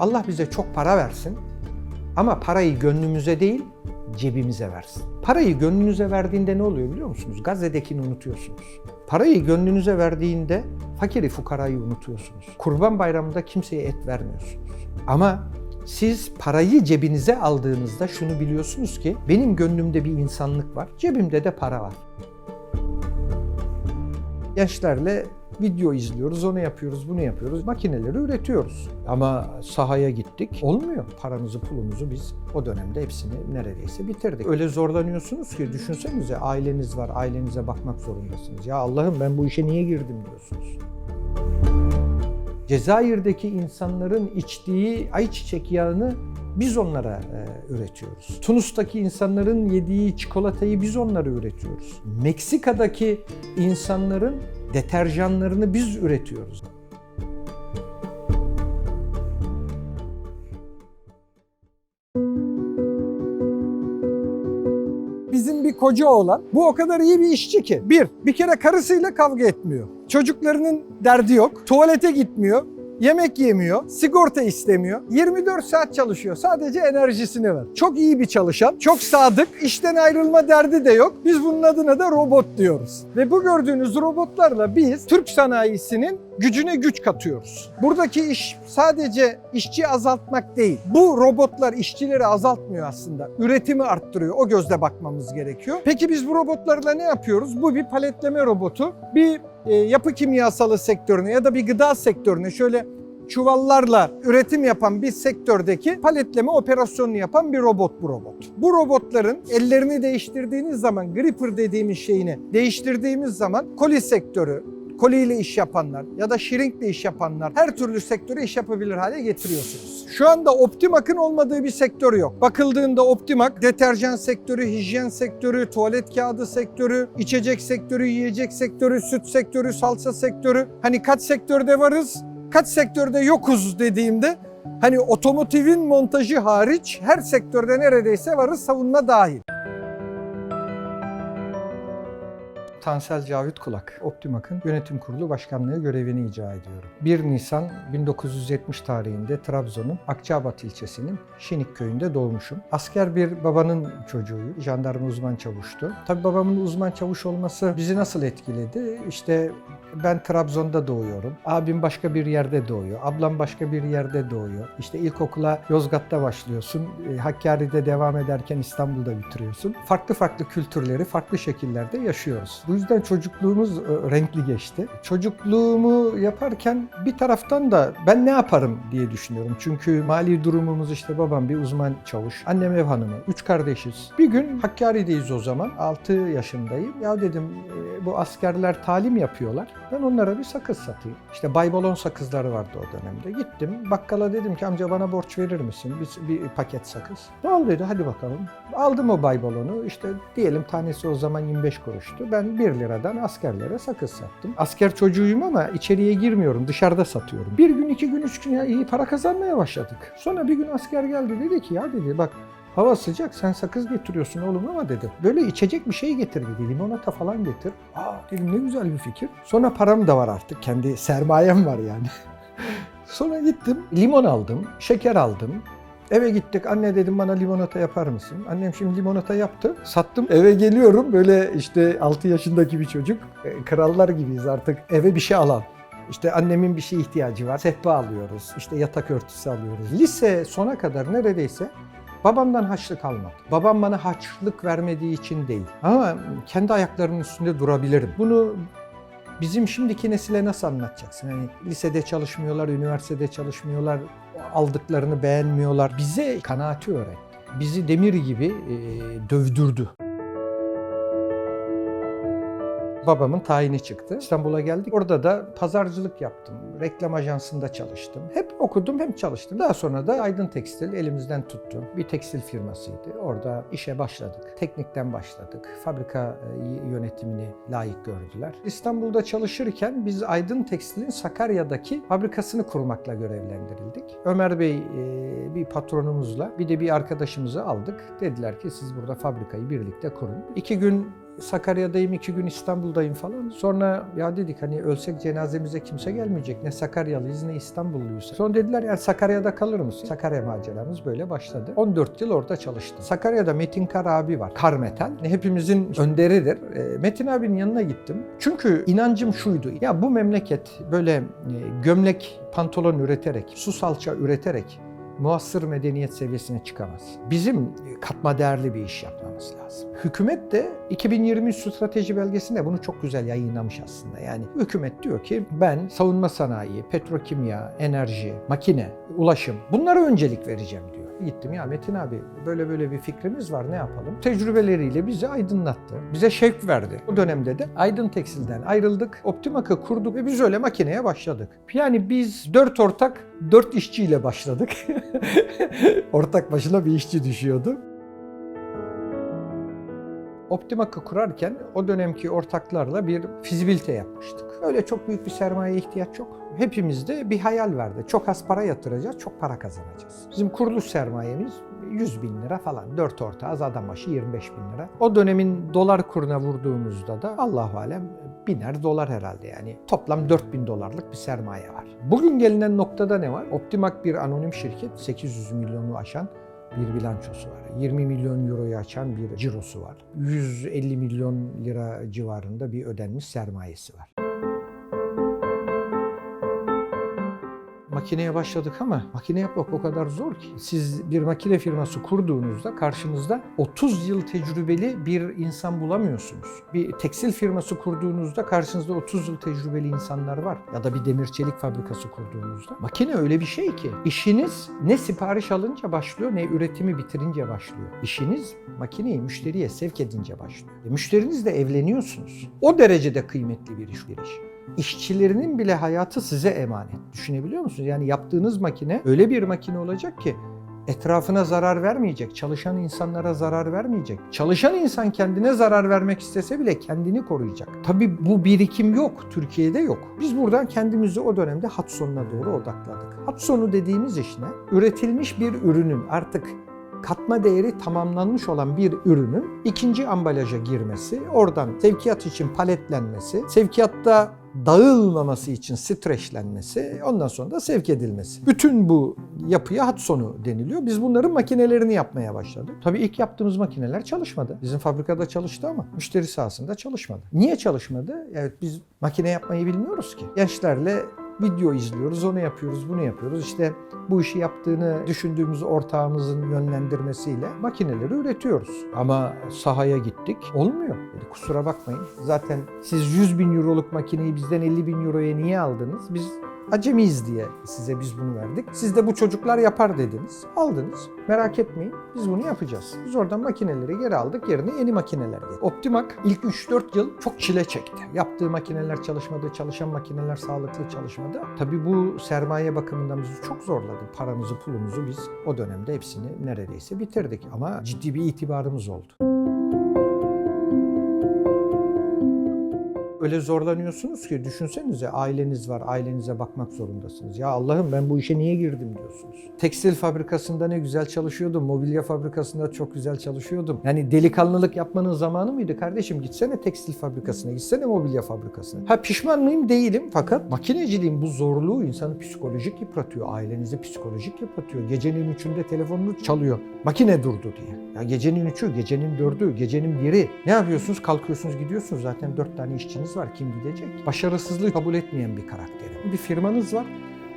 Allah bize çok para versin ama parayı gönlümüze değil cebimize versin. Parayı gönlünüze verdiğinde ne oluyor biliyor musunuz? Gazze'dekini unutuyorsunuz. Parayı gönlünüze verdiğinde fakiri fukarayı unutuyorsunuz. Kurban bayramında kimseye et vermiyorsunuz. Ama siz parayı cebinize aldığınızda şunu biliyorsunuz ki benim gönlümde bir insanlık var, cebimde de para var. Gençlerle video izliyoruz, onu yapıyoruz, bunu yapıyoruz. Makineleri üretiyoruz. Ama sahaya gittik. Olmuyor. Paramızı, pulumuzu biz o dönemde hepsini neredeyse bitirdik. Öyle zorlanıyorsunuz ki düşünsenize aileniz var, ailenize bakmak zorundasınız. Ya Allah'ım ben bu işe niye girdim diyorsunuz. Cezayir'deki insanların içtiği ayçiçek yağını biz onlara e, üretiyoruz. Tunus'taki insanların yediği çikolatayı biz onlara üretiyoruz. Meksika'daki insanların deterjanlarını biz üretiyoruz. Koca oğlan bu o kadar iyi bir işçi ki. Bir, bir kere karısıyla kavga etmiyor. Çocuklarının derdi yok. Tuvalete gitmiyor. Yemek yemiyor, sigorta istemiyor. 24 saat çalışıyor. Sadece enerjisini ver. Çok iyi bir çalışan, çok sadık, işten ayrılma derdi de yok. Biz bunun adına da robot diyoruz. Ve bu gördüğünüz robotlarla biz Türk sanayisinin gücüne güç katıyoruz. Buradaki iş sadece işçi azaltmak değil. Bu robotlar işçileri azaltmıyor aslında. Üretimi arttırıyor. O gözle bakmamız gerekiyor. Peki biz bu robotlarla ne yapıyoruz? Bu bir paletleme robotu. Bir e, yapı kimyasalı sektörüne ya da bir gıda sektörüne şöyle çuvallarla üretim yapan bir sektördeki paletleme operasyonunu yapan bir robot bu robot. Bu robotların ellerini değiştirdiğiniz zaman gripper dediğimiz şeyini değiştirdiğimiz zaman koli sektörü, koliyle iş yapanlar ya da shrinkle iş yapanlar her türlü sektöre iş yapabilir hale getiriyorsunuz. Şu anda Optimak'ın olmadığı bir sektör yok. Bakıldığında Optimak deterjan sektörü, hijyen sektörü, tuvalet kağıdı sektörü, içecek sektörü, yiyecek sektörü, süt sektörü, salça sektörü. Hani kaç sektörde varız, kaç sektörde yokuz dediğimde hani otomotivin montajı hariç her sektörde neredeyse varız savunma dahil. Tansel Cavit Kulak, Optimak'ın yönetim kurulu başkanlığı görevini icra ediyorum. 1 Nisan 1970 tarihinde Trabzon'un Akçabat ilçesinin Şinik köyünde doğmuşum. Asker bir babanın çocuğuyum, jandarma uzman çavuştu. Tabii babamın uzman çavuş olması bizi nasıl etkiledi? İşte ben Trabzon'da doğuyorum. Abim başka bir yerde doğuyor. Ablam başka bir yerde doğuyor. İşte ilkokula Yozgat'ta başlıyorsun. e, Hakkari'de devam ederken İstanbul'da bitiriyorsun. Farklı farklı kültürleri farklı şekillerde yaşıyoruz. Bu yüzden çocukluğumuz e, renkli geçti. Çocukluğumu yaparken bir taraftan da ben ne yaparım diye düşünüyorum. Çünkü mali durumumuz işte babam bir uzman çavuş, annem ev hanımı, üç kardeşiz. Bir gün Hakkari'deyiz o zaman. 6 yaşındayım. Ya dedim e, bu askerler talim yapıyorlar. Ben onlara bir sakız satayım. İşte baybalon sakızları vardı o dönemde. Gittim bakkala dedim ki amca bana borç verir misin? Bir, bir paket sakız. Al dedi hadi bakalım. Aldım o baybalonu. İşte diyelim tanesi o zaman 25 kuruştu. Ben 1 liradan askerlere sakız sattım. Asker çocuğuyum ama içeriye girmiyorum. Dışarıda satıyorum. Bir gün, iki gün, üç gün iyi para kazanmaya başladık. Sonra bir gün asker geldi dedi ki ya dedi bak Hava sıcak sen sakız getiriyorsun oğlum ama dedi. Böyle içecek bir şey getir dedi. Limonata falan getir. Aa dedim ne güzel bir fikir. Sonra param da var artık. Kendi sermayem var yani. Sonra gittim limon aldım, şeker aldım. Eve gittik. Anne dedim bana limonata yapar mısın? Annem şimdi limonata yaptı. Sattım. Eve geliyorum. Böyle işte 6 yaşındaki bir çocuk. E, Krallar gibiyiz artık. Eve bir şey alan. İşte annemin bir şeye ihtiyacı var. Sehpa alıyoruz. İşte yatak örtüsü alıyoruz. Lise sona kadar neredeyse Babamdan haçlık almadım. Babam bana haçlık vermediği için değil. Ama kendi ayaklarımın üstünde durabilirim. Bunu bizim şimdiki nesile nasıl anlatacaksın? Yani lisede çalışmıyorlar, üniversitede çalışmıyorlar, aldıklarını beğenmiyorlar. Bize kanaati öğretti. Bizi demir gibi e, dövdürdü. Babamın tayini çıktı. İstanbul'a geldik. Orada da pazarcılık yaptım. Reklam ajansında çalıştım. Hep okudum hem çalıştım. Daha sonra da Aydın Tekstil elimizden tuttu. Bir tekstil firmasıydı. Orada işe başladık. Teknikten başladık. Fabrika e, yönetimini layık gördüler. İstanbul'da çalışırken biz Aydın Tekstil'in Sakarya'daki fabrikasını kurmakla görevlendirildik. Ömer Bey e, bir patronumuzla bir de bir arkadaşımızı aldık. Dediler ki siz burada fabrikayı birlikte kurun. İki gün Sakarya'dayım, iki gün İstanbul'dayım falan. Sonra ya dedik hani ölsek cenazemize kimse gelmeyecek. Ne Sakaryalıyız ne İstanbulluyuz. Sonra dediler ya Sakarya'da kalır mısın? Sakarya maceramız böyle başladı. 14 yıl orada çalıştım. Sakarya'da Metin Kar abi var. Kar Metal. Hepimizin önderidir. E, Metin abinin yanına gittim. Çünkü inancım şuydu. Ya bu memleket böyle e, gömlek, pantolon üreterek, su salça üreterek muassır medeniyet seviyesine çıkamaz. Bizim katma değerli bir iş yapmamız lazım. Hükümet de 2023 strateji belgesinde bunu çok güzel yayınlamış aslında. Yani hükümet diyor ki ben savunma sanayi, petrokimya, enerji, makine, ulaşım bunlara öncelik vereceğim diyor. Gittim ya Metin abi böyle böyle bir fikrimiz var ne yapalım? Tecrübeleriyle bizi aydınlattı. Bize şevk verdi. O dönemde de Aydın Tekstil'den ayrıldık. Optimak'ı kurduk ve biz öyle makineye başladık. Yani biz dört ortak, dört işçiyle başladık. ortak başına bir işçi düşüyordu. Optimak'ı kurarken o dönemki ortaklarla bir fizibilite yapmıştık. Öyle çok büyük bir sermaye ihtiyaç yok. Hepimizde bir hayal vardı. Çok az para yatıracağız, çok para kazanacağız. Bizim kuruluş sermayemiz 100 bin lira falan. 4 ortağız, adam başı 25 bin lira. O dönemin dolar kuruna vurduğumuzda da Allahu alem biner dolar herhalde yani. Toplam 4 bin dolarlık bir sermaye var. Bugün gelinen noktada ne var? Optimak bir anonim şirket, 800 milyonu aşan bir bilançosu var. 20 milyon euroyu açan bir cirosu var. 150 milyon lira civarında bir ödenmiş sermayesi var. Makineye başladık ama makine yapmak o kadar zor ki. Siz bir makine firması kurduğunuzda karşınızda 30 yıl tecrübeli bir insan bulamıyorsunuz. Bir tekstil firması kurduğunuzda karşınızda 30 yıl tecrübeli insanlar var. Ya da bir demir çelik fabrikası kurduğunuzda. Makine öyle bir şey ki işiniz ne sipariş alınca başlıyor ne üretimi bitirince başlıyor. İşiniz makineyi müşteriye sevk edince başlıyor. E, müşterinizle evleniyorsunuz. O derecede kıymetli bir iş. Bir iş işçilerinin bile hayatı size emanet. Düşünebiliyor musunuz? Yani yaptığınız makine öyle bir makine olacak ki etrafına zarar vermeyecek, çalışan insanlara zarar vermeyecek. Çalışan insan kendine zarar vermek istese bile kendini koruyacak. Tabii bu birikim yok, Türkiye'de yok. Biz buradan kendimizi o dönemde hat sonuna doğru odakladık. Hat sonu dediğimiz iş ne? Üretilmiş bir ürünün artık katma değeri tamamlanmış olan bir ürünün ikinci ambalaja girmesi, oradan sevkiyat için paletlenmesi, sevkiyatta dağılmaması için streçlenmesi, ondan sonra da sevk edilmesi. Bütün bu yapıya hat sonu deniliyor. Biz bunların makinelerini yapmaya başladık. Tabii ilk yaptığımız makineler çalışmadı. Bizim fabrikada çalıştı ama müşteri sahasında çalışmadı. Niye çalışmadı? Evet biz makine yapmayı bilmiyoruz ki. Gençlerle video izliyoruz, onu yapıyoruz, bunu yapıyoruz. İşte bu işi yaptığını düşündüğümüz ortağımızın yönlendirmesiyle makineleri üretiyoruz. Ama sahaya gittik, olmuyor. Dedi, kusura bakmayın. Zaten siz 100 bin euroluk makineyi bizden 50 bin euroya niye aldınız? Biz acemiyiz diye size biz bunu verdik. Siz de bu çocuklar yapar dediniz. Aldınız. Merak etmeyin. Biz bunu yapacağız. Biz oradan makineleri geri aldık. Yerine yeni makineler geldi. Optimak ilk 3-4 yıl çok çile çekti. Yaptığı makineler çalışmadı. Çalışan makineler sağlıklı çalışmadı. Tabii bu sermaye bakımından bizi çok zorladı. Paramızı, pulumuzu biz o dönemde hepsini neredeyse bitirdik. Ama ciddi bir itibarımız oldu. Öyle zorlanıyorsunuz ki düşünsenize aileniz var, ailenize bakmak zorundasınız. Ya Allah'ım ben bu işe niye girdim diyorsunuz. Tekstil fabrikasında ne güzel çalışıyordum, mobilya fabrikasında çok güzel çalışıyordum. Yani delikanlılık yapmanın zamanı mıydı kardeşim? Gitsene tekstil fabrikasına, gitsene mobilya fabrikasına. Ha pişman mıyım? Değilim. Fakat makineciliğin bu zorluğu insanı psikolojik yıpratıyor, ailenizi psikolojik yıpratıyor. Gecenin üçünde telefonunu çalıyor. Makine durdu diye. Ya gecenin üçü, gecenin dördü, gecenin biri. Ne yapıyorsunuz? Kalkıyorsunuz, gidiyorsunuz. Zaten dört tane işçiniz var. Kim gidecek? Başarısızlığı kabul etmeyen bir karakteri. Bir firmanız var.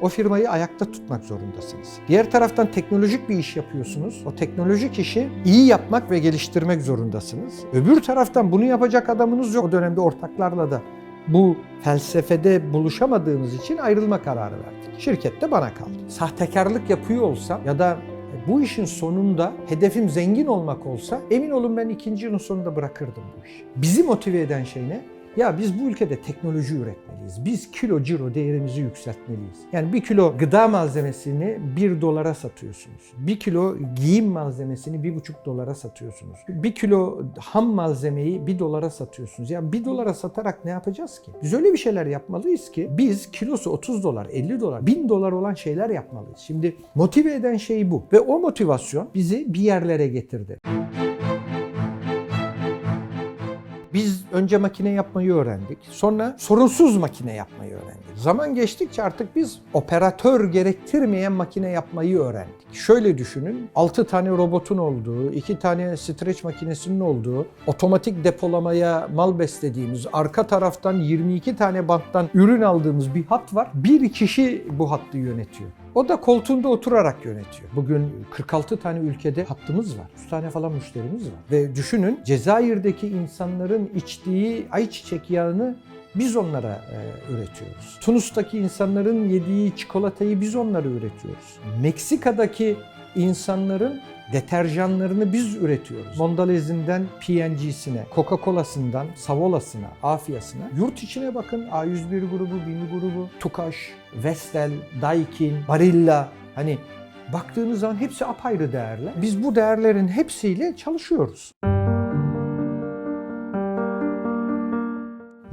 O firmayı ayakta tutmak zorundasınız. Diğer taraftan teknolojik bir iş yapıyorsunuz. O teknolojik işi iyi yapmak ve geliştirmek zorundasınız. Öbür taraftan bunu yapacak adamınız yok. O dönemde ortaklarla da bu felsefede buluşamadığımız için ayrılma kararı verdik. Şirket de bana kaldı. Sahtekarlık yapıyor olsam ya da bu işin sonunda hedefim zengin olmak olsa emin olun ben ikinci yılın sonunda bırakırdım bu işi. Bizi motive eden şey ne? Ya biz bu ülkede teknoloji üretmeliyiz. Biz kilo ciro değerimizi yükseltmeliyiz. Yani bir kilo gıda malzemesini bir dolara satıyorsunuz. Bir kilo giyim malzemesini bir buçuk dolara satıyorsunuz. Bir kilo ham malzemeyi bir dolara satıyorsunuz. Ya bir dolara satarak ne yapacağız ki? Biz öyle bir şeyler yapmalıyız ki biz kilosu 30 dolar, 50 dolar, 1000 dolar olan şeyler yapmalıyız. Şimdi motive eden şey bu. Ve o motivasyon bizi bir yerlere getirdi. Biz önce makine yapmayı öğrendik. Sonra sorunsuz makine yapmayı öğrendik. Zaman geçtikçe artık biz operatör gerektirmeyen makine yapmayı öğrendik. Şöyle düşünün, 6 tane robotun olduğu, 2 tane streç makinesinin olduğu, otomatik depolamaya mal beslediğimiz, arka taraftan 22 tane banttan ürün aldığımız bir hat var. Bir kişi bu hattı yönetiyor. O da koltuğunda oturarak yönetiyor. Bugün 46 tane ülkede hattımız var. 100 tane falan müşterimiz var. Ve düşünün Cezayir'deki insanların içtiği ayçiçek yağını biz onlara e, üretiyoruz. Tunus'taki insanların yediği çikolatayı biz onlara üretiyoruz. Meksika'daki insanların deterjanlarını biz üretiyoruz. Mondalezinden PNG'sine, Coca-Cola'sından Savola'sına, Afia'sına. Yurt içine bakın A101 grubu, Bimi grubu, Tukaş, Vestel, Daikin, Barilla. Hani baktığınız zaman hepsi apayrı değerler. Biz bu değerlerin hepsiyle çalışıyoruz.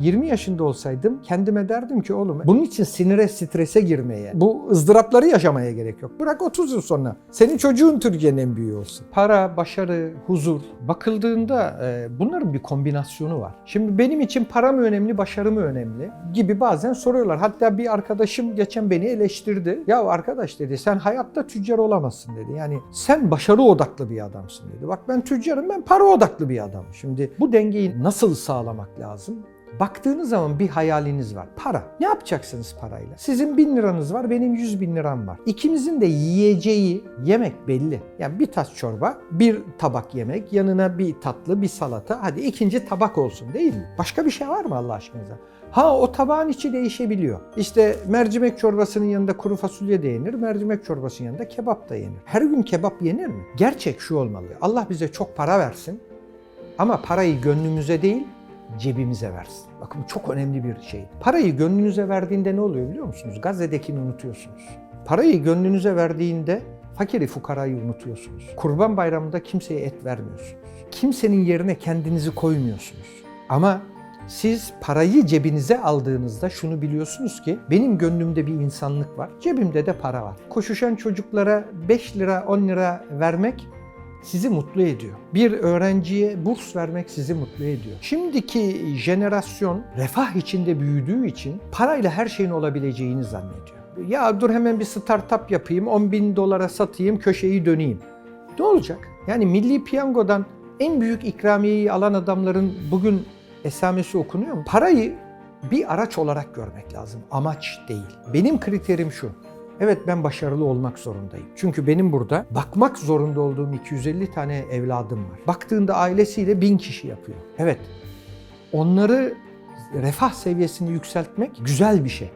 20 yaşında olsaydım kendime derdim ki oğlum bunun için sinire strese girmeye, bu ızdırapları yaşamaya gerek yok. Bırak 30 yıl sonra senin çocuğun Türkiye'nin en büyüğü olsun. Para, başarı, huzur bakıldığında e, bunların bir kombinasyonu var. Şimdi benim için para mı önemli, başarı mı önemli gibi bazen soruyorlar. Hatta bir arkadaşım geçen beni eleştirdi. Ya arkadaş dedi sen hayatta tüccar olamazsın dedi. Yani sen başarı odaklı bir adamsın dedi. Bak ben tüccarım ben para odaklı bir adamım. Şimdi bu dengeyi nasıl sağlamak lazım? Baktığınız zaman bir hayaliniz var. Para. Ne yapacaksınız parayla? Sizin bin liranız var, benim yüz bin liram var. İkimizin de yiyeceği yemek belli. Yani bir tas çorba, bir tabak yemek, yanına bir tatlı, bir salata. Hadi ikinci tabak olsun değil mi? Başka bir şey var mı Allah aşkınıza? Ha o tabağın içi değişebiliyor. İşte mercimek çorbasının yanında kuru fasulye de yenir, mercimek çorbasının yanında kebap da yenir. Her gün kebap yenir mi? Gerçek şu olmalı. Allah bize çok para versin ama parayı gönlümüze değil, cebimize versin. Bakın bu çok önemli bir şey. Parayı gönlünüze verdiğinde ne oluyor biliyor musunuz? Gazze'dekini unutuyorsunuz. Parayı gönlünüze verdiğinde fakiri fukarayı unutuyorsunuz. Kurban bayramında kimseye et vermiyorsunuz. Kimsenin yerine kendinizi koymuyorsunuz. Ama siz parayı cebinize aldığınızda şunu biliyorsunuz ki benim gönlümde bir insanlık var, cebimde de para var. Koşuşan çocuklara 5 lira 10 lira vermek sizi mutlu ediyor. Bir öğrenciye burs vermek sizi mutlu ediyor. Şimdiki jenerasyon refah içinde büyüdüğü için parayla her şeyin olabileceğini zannediyor. Ya dur hemen bir startup yapayım, 10 bin dolara satayım, köşeyi döneyim. Ne olacak? Yani milli piyangodan en büyük ikramiyeyi alan adamların bugün esamesi okunuyor mu? Parayı bir araç olarak görmek lazım, amaç değil. Benim kriterim şu, Evet ben başarılı olmak zorundayım. Çünkü benim burada bakmak zorunda olduğum 250 tane evladım var. Baktığında ailesiyle 1000 kişi yapıyor. Evet onları refah seviyesini yükseltmek güzel bir şey.